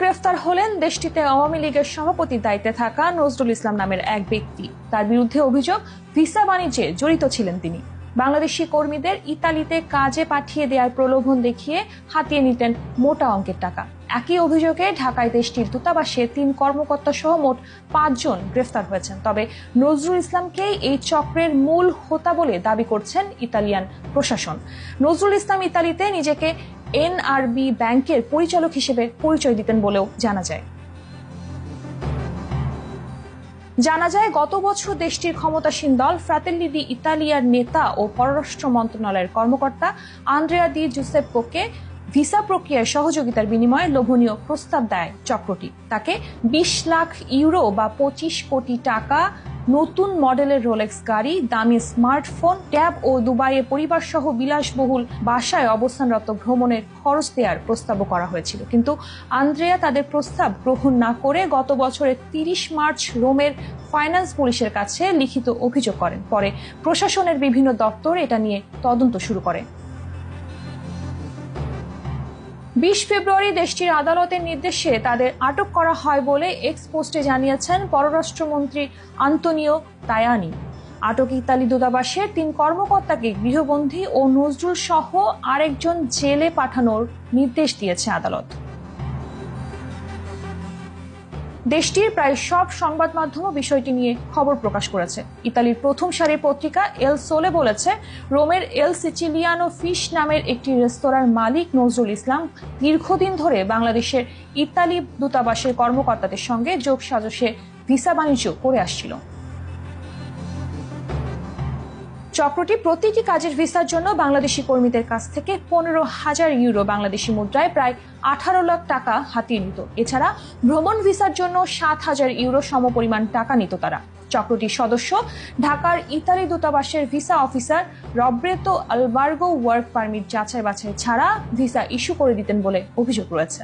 গ্রেফতার হলেন দেশটিতে আওয়ামী লীগের সভাপতির দায়িত্বে থাকা নজরুল ইসলাম নামের এক ব্যক্তি। তার বিরুদ্ধে অভিযোগ ভিসা বাণিজ্যে জড়িত ছিলেন তিনি। বাংলাদেশি কর্মীদের ইতালিতে কাজে পাঠিয়ে দেওয়ার প্রলোভন দেখিয়ে হাতিয়ে নিতেন মোটা অঙ্কের টাকা। একই অভিযোগে ঢাকায় দেশটির দূতাবাসে তিন কর্মকর্তা সহ মোট পাঁচজন গ্রেফতার হয়েছেন। তবে নজরুল ইসলামকেই এই চক্রের মূল হোতা বলে দাবি করছেন ইতালিয়ান প্রশাসন। নজরুল ইসলাম ইতালিতে নিজেকে এনআরবি ব্যাংকের পরিচালক হিসেবে পরিচয় দিতেন বলেও জানা যায়। জানা যায়, গত বছর দেশটির ক্ষমতাসীন দল ফ্রাতেল্লি দি ইতালিয়ার নেতা ও পররাষ্ট্র মন্ত্রণালয়ের কর্মকর্তা আন্দ্রেয়া দি জুসেপ্পোকে ভিসা প্রক্রিয়ায় সহযোগিতার বিনিময়ে লোভনীয় প্রস্তাব দেয় চক্রটি। তাকে বিশ লাখ ইউরো বা পঁচিশ কোটি টাকা নতুন মডেলের রোলেক্স গাড়ি, দামি স্মার্টফোন ট্যাব ও দুবাইয়ে পরিবার সহ বিলাসবহুল বাসায় অবস্থানরত ভ্রমণের খরচ দেওয়ার প্রস্তাবও করা হয়েছিল। কিন্তু আন্দ্রেয়া তাদের প্রস্তাব গ্রহণ না করে গত বছরের তিরিশ মার্চ রোমের ফাইন্যান্স পুলিশের কাছে লিখিত অভিযোগ করেন। পরে প্রশাসনের বিভিন্ন দপ্তর এটা নিয়ে তদন্ত শুরু করে। বিশ ফেব্রুয়ারি দেশটির আদালতের নির্দেশে তাদের আটক করা হয় বলে এক্স পোস্টে জানিয়েছেন পররাষ্ট্রমন্ত্রী আন্তনিও তায়ানি। আটক ইতালি দূতাবাসের তিন কর্মকর্তাকে গৃহবন্দী ও নজরুল সহ আরেকজন জেলে পাঠানোর নির্দেশ দিয়েছে আদালত। দেশটির প্রায় সব সংবাদ মাধ্যম বিষয়টি নিয়ে খবর প্রকাশ করেছে। ইতালির প্রথম সারির পত্রিকা এল সোলে বলেছে, রোমের এল সিচিলিয়ানো ফিশ নামের একটি রেস্তোরাঁর মালিক নজরুল ইসলাম দীর্ঘদিন ধরে বাংলাদেশের ইতালি দূতাবাসের কর্মকর্তাদের সঙ্গে যোগ সাজসে ভিসা বাণিজ্য করে আসছিল। চক্রটি প্রতিটি কাজের ভিসার জন্য বাংলাদেশি কর্মীদের কাছ থেকে পনেরো হাজার ইউরো বাংলাদেশি মুদ্রায় প্রায় আঠারো লাখ টাকা হাতিয়ে নিত। এছাড়া ভ্রমণ ভিসার জন্য সাত হাজার ইউরো সমপরিমাণ টাকা নিত তারা। চক্রটির সদস্য ঢাকার ইতালি দূতাবাসের visa officer Roberto Albergo work permit যাচাই বাছাই ছাড়া ভিসা ইস্যু করে দিতেন বলে অভিযোগ রয়েছে।